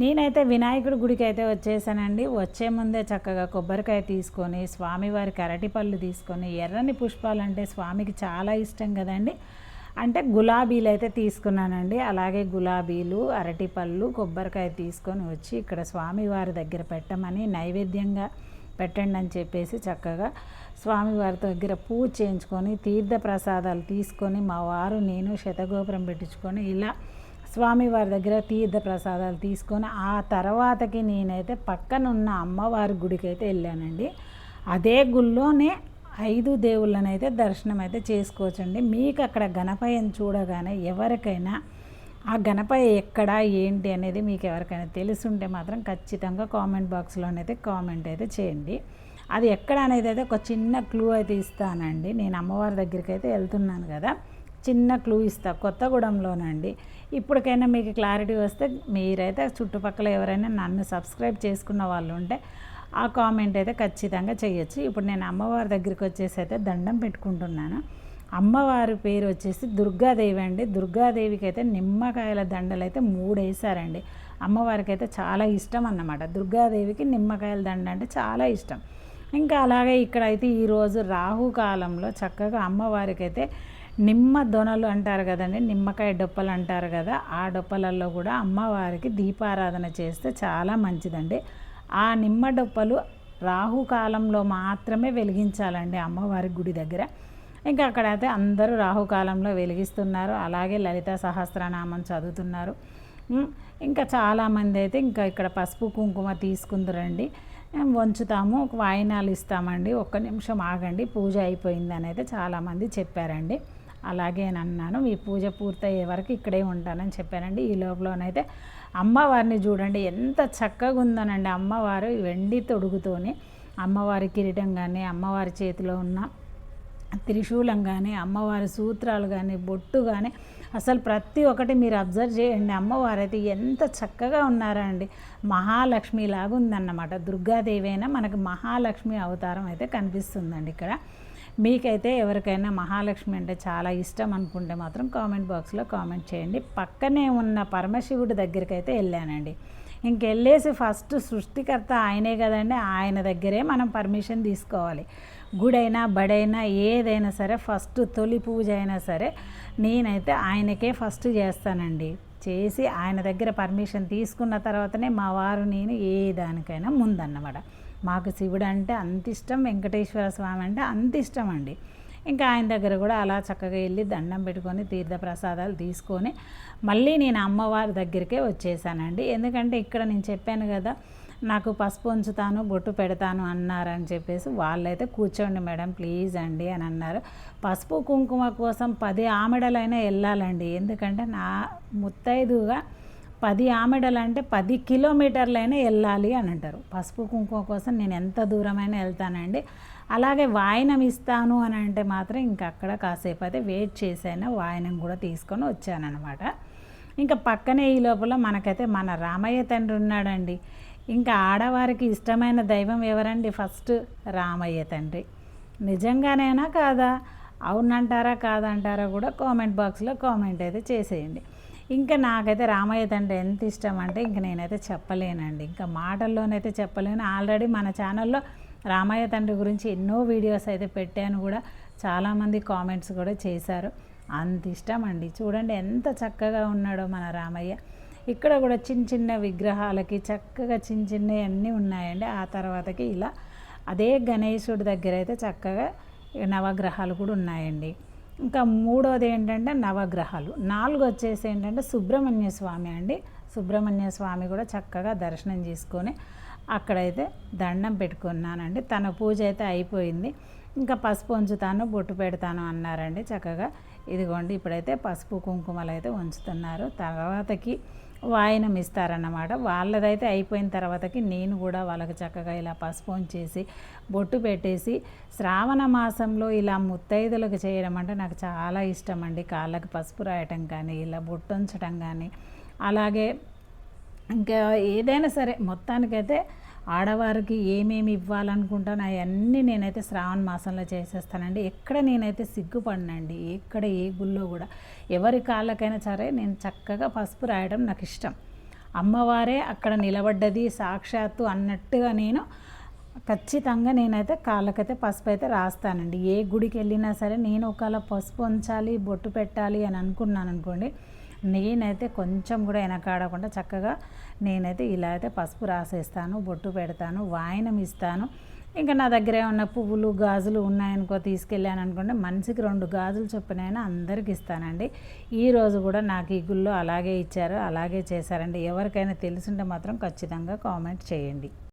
నేనైతే వినాయకుడి గుడికి అయితే వచ్చేసానండి. వచ్చే ముందే చక్కగా కొబ్బరికాయ తీసుకొని స్వామివారికి అరటిపళ్ళు తీసుకొని ఎర్రని పుష్పాలు అంటే స్వామికి చాలా ఇష్టం కదండి. అంటే గులాబీలు అయితే తీసుకున్నానండి. అలాగే గులాబీలు అరటిపళ్ళు కొబ్బరికాయ తీసుకొని వచ్చి ఇక్కడ స్వామివారి దగ్గర పెట్టమని నైవేద్యంగా పెట్టండి అని చెప్పేసి చక్కగా స్వామివారి దగ్గర పూజ చేయించుకొని తీర్థ ప్రసాదాలు తీసుకొని మా వారు నేను శతగోపురం పెట్టించుకొని ఇలా స్వామివారి దగ్గర తీర్థ ప్రసాదాలు తీసుకొని ఆ తర్వాతకి నేనైతే పక్కనున్న అమ్మవారి గుడికి అయితే వెళ్ళానండి. అదే గుళ్ళోనే ఐదు దేవుళ్ళని అయితే దర్శనం అయితే చేసుకోవచ్చండి. మీకు అక్కడ గణపయ్యను చూడగానే ఎవరికైనా ఆ గణపయ్య ఎక్కడ ఏంటి అనేది మీకు ఎవరికైనా తెలుసుంటే మాత్రం ఖచ్చితంగా కామెంట్ బాక్స్లోనైతే కామెంట్ అయితే చేయండి. అది ఎక్కడ అనేది అయితే ఒక చిన్న క్లూ అయితే ఇస్తానండి. నేను అమ్మవారి దగ్గరికి అయితే వెళ్తున్నాను కదా. చిన్న క్లూ ఇస్తా కొత్తగూడెంలోనండి ఇప్పటికైనా మీకు క్లారిటీ వస్తే మీరైతే చుట్టుపక్కల ఎవరైనా నన్ను సబ్స్క్రైబ్ చేసుకున్న వాళ్ళు ఉంటే ఆ కామెంట్ అయితే ఖచ్చితంగా చేయొచ్చు ఇప్పుడు నేను అమ్మవారి దగ్గరికి వచ్చేసి అయితే దండం పెట్టుకుంటున్నాను. అమ్మవారి పేరు వచ్చేసి దుర్గాదేవి అండి. దుర్గాదేవికి అయితే నిమ్మకాయల దండలు అయితే మూడు వేసారండి అమ్మవారికి అయితే చాలా ఇష్టం అన్నమాట. దుర్గాదేవికి నిమ్మకాయల దండ అంటే చాలా ఇష్టం. ఇంకా అలాగే ఇక్కడైతే ఈరోజు రాహుకాలంలో చక్కగా అమ్మవారికి అయితే నిమ్మ దొనలు అంటారు కదండి నిమ్మకాయ డొప్పలు అంటారు కదా ఆ డొప్పలలో కూడా అమ్మవారికి దీపారాధన చేస్తే చాలా మంచిదండి. ఆ నిమ్మ డొప్పలు రాహుకాలంలో మాత్రమే వెలిగించాలండి అమ్మవారి గుడి దగ్గర. ఇంకా అక్కడైతే అందరూ రాహుకాలంలో వెలిగిస్తున్నారు అలాగే లలిత సహస్రనామం చదువుతున్నారు. ఇంకా చాలామంది అయితే ఇంకా ఇక్కడ పసుపు కుంకుమ తీసుకుందరండి. వంచుతాము? ఒక వాయినాలు ఇస్తామండి. ఒక్క నిమిషం ఆగండి. పూజ అయిపోయిందని అయితే చాలామంది చెప్పారండి. అలాగే అన్నాను. మీ పూజ పూర్తయ్యే వరకు ఇక్కడే ఉంటానని చెప్పానండి. ఈ లోపలనైతే అమ్మవారిని చూడండి. ఎంత చక్కగా ఉందనండి అమ్మవారు వెండి తొడుగుతోని. అమ్మవారి కిరీటం కానీ అమ్మవారి చేతిలో ఉన్న త్రిశూలం కానీ అమ్మవారి సూత్రాలు కానీ బొట్టు కానీ అసలు ప్రతి ఒక్కటి మీరు అబ్జర్వ్ చేయండి. అమ్మవారు అయితే ఎంత చక్కగా ఉన్నారా అండి. మహాలక్ష్మి లాగా ఉందన్నమాట దుర్గాదేవి అయినా మనకు మహాలక్ష్మి అవతారం అయితే కనిపిస్తుందండి ఇక్కడ. మీకైతే ఎవరికైనా మహాలక్ష్మి అంటే చాలా ఇష్టం అనుకుంటే మాత్రం కామెంట్ బాక్స్లో కామెంట్ చేయండి. పక్కనే ఉన్న పరమశివుడి దగ్గరికి అయితే వెళ్ళానండి. ఇంకెళ్ళేసి ఫస్ట్ సృష్టికర్త ఆయనే కదండి. ఆయన దగ్గరే మనం పర్మిషన్ తీసుకోవాలి. గుడైనా బడైనా ఏదైనా సరే ఫస్ట్ తొలి పూజ అయినా సరే నేనైతే ఆయనకే ఫస్ట్ చేస్తానండి. చేసి ఆయన దగ్గర పర్మిషన్ తీసుకున్న తర్వాతనే మా వారు నేను ఏ దానికైనా ముందన్నమాట. మాకు శివుడు అంటే అంత ఇష్టం వెంకటేశ్వర స్వామి అంటే అంత ఇష్టం అండి. ఇంకా ఆయన దగ్గర కూడా అలా చక్కగా వెళ్ళి దండం పెట్టుకొని తీర్థప్రసాదాలు తీసుకొని మళ్ళీ నేను అమ్మవారి దగ్గరికే వచ్చేసానండి. ఎందుకంటే ఇక్కడ నేను చెప్పాను కదా నాకు పసుపు ఉంచుతాను బొట్టు పెడతాను అన్నారని చెప్పేసి వాళ్ళైతే కూర్చోండి మేడం ప్లీజ్ అండి అని అన్నారు. పసుపు కుంకుమ కోసం పది ఆమెడలైనా వెళ్ళాలండి. ఎందుకంటే నా ముత్తైదుగా పది ఆమెడలు అంటే పది కిలోమీటర్లైనా వెళ్ళాలి అని అంటారు. పసుపు కుంకుమ కోసం నేను ఎంత దూరమైనా వెళ్తానండి. అలాగే వాయనం ఇస్తాను అని అంటే మాత్రం ఇంకా అక్కడ కాసేపు అయితే వెయిట్ చేసైనా వాయనం కూడా తీసుకొని వచ్చానమాట ఇంకా పక్కనే ఈ లోపల మనకైతే మన రామయ్య తండ్రి ఉన్నాడండి. ఇంకా ఆడవారికి ఇష్టమైన దైవం ఎవరండి? ఫస్ట్ రామయ్య తండ్రి. నిజంగానేనా కాదా? అవునంటారా? కాదంటారా కూడా కామెంట్ బాక్స్లో కామెంట్ అయితే చేసేయండి. ఇంకా నాకైతే రామయ్య తండ్రి ఎంత ఇష్టం అంటే ఇంక నేనైతే చెప్పలేనండి. ఇంకా మాటల్లోనైతే చెప్పలేను. ఆల్రెడీ మన ఛానల్లో రామయ్య తండ్రి గురించి ఎన్నో వీడియోస్ అయితే పెట్టాను కూడా. చాలామంది కామెంట్స్ కూడా చేశారు. అంత ఇష్టం అండి చూడండి ఎంత చక్కగా ఉన్నాడో మన రామయ్య. ఇక్కడ కూడా చిన్న చిన్న విగ్రహాలకి చక్కగా చిన్న చిన్నవి అన్నీ ఉన్నాయండి. ఆ తర్వాతకి ఇలా అదే గణేశుడి దగ్గర అయితే చక్కగా నవగ్రహాలు కూడా ఉన్నాయండి. ఇంకా మూడోది ఏంటంటే నవగ్రహాలు. నాలుగు వచ్చేసి ఏంటంటే సుబ్రహ్మణ్య స్వామి అండి. సుబ్రహ్మణ్య స్వామి కూడా చక్కగా దర్శనం చేసుకొని అక్కడైతే దండం పెట్టుకున్నానండి. తన పూజ అయితే అయిపోయింది. ఇంకా పసుపు ఉంచుతాను బొట్టు పెడతాను అన్నారండి చక్కగా. ఇదిగోండి ఇప్పుడైతే పసుపు కుంకుమలు అయితే ఉంచుతున్నారు. తర్వాతకి వాయనం ఇస్తారన్నమాట. వాళ్ళదైతే అయిపోయిన తర్వాతకి నేను కూడా వాళ్ళకి చక్కగా ఇలా పసుపు చేసి బొట్టు పెట్టేసి శ్రావణ మాసంలో ఇలా ముత్తైదులకు చేయడం అంటే నాకు చాలా ఇష్టం అండి కాళ్ళకి పసుపు రాయటం కానీ ఇలా బొట్టు ఉంచడం కానీ. అలాగే ఇంకా ఏదైనా సరే మొత్తానికైతే ఆడవారికి ఏమేమి ఇవ్వాలనుకుంటానో అవన్నీ నేనైతే శ్రావణ మాసంలో చేసేస్తానండి. ఎక్కడ నేనైతే సిగ్గుపడినండి ఎక్కడ ఏ గుళ్ళో కూడా ఎవరి కాళ్ళకైనా సరే నేను చక్కగా పసుపు రాయడం నాకు ఇష్టం. అమ్మవారే అక్కడ నిలబడ్డది సాక్షాత్తు అన్నట్టుగా నేను ఖచ్చితంగా నేనైతే కాళ్ళకైతే పసుపు అయితే రాస్తానండి. ఏ గుడికి వెళ్ళినా సరే నేను ఒకవేళ పసుపు ఉంచాలి బొట్టు పెట్టాలి అని అనుకున్నాను అనుకోండి నేనైతే కొంచెం కూడా వెనకాడకుండా చక్కగా నేనైతే ఇలా అయితే పసుపు రాసేస్తాను బొట్టు పెడతాను వాయనం ఇస్తాను. ఇంకా నా దగ్గర ఉన్న పువ్వులు గాజులు ఉన్నాయనుకో తీసుకెళ్ళాను అనుకోండి మనిషికి రెండు గాజులు చొప్పునైనా అందరికి ఇస్తానండి. ఈ రోజు కూడా నాకు ఈ గుళ్ళో అలాగే ఇచ్చారు అలాగే చేశారండి. ఎవరికైనా తెలిసింటే మాత్రం ఖచ్చితంగా కామెంట్ చేయండి.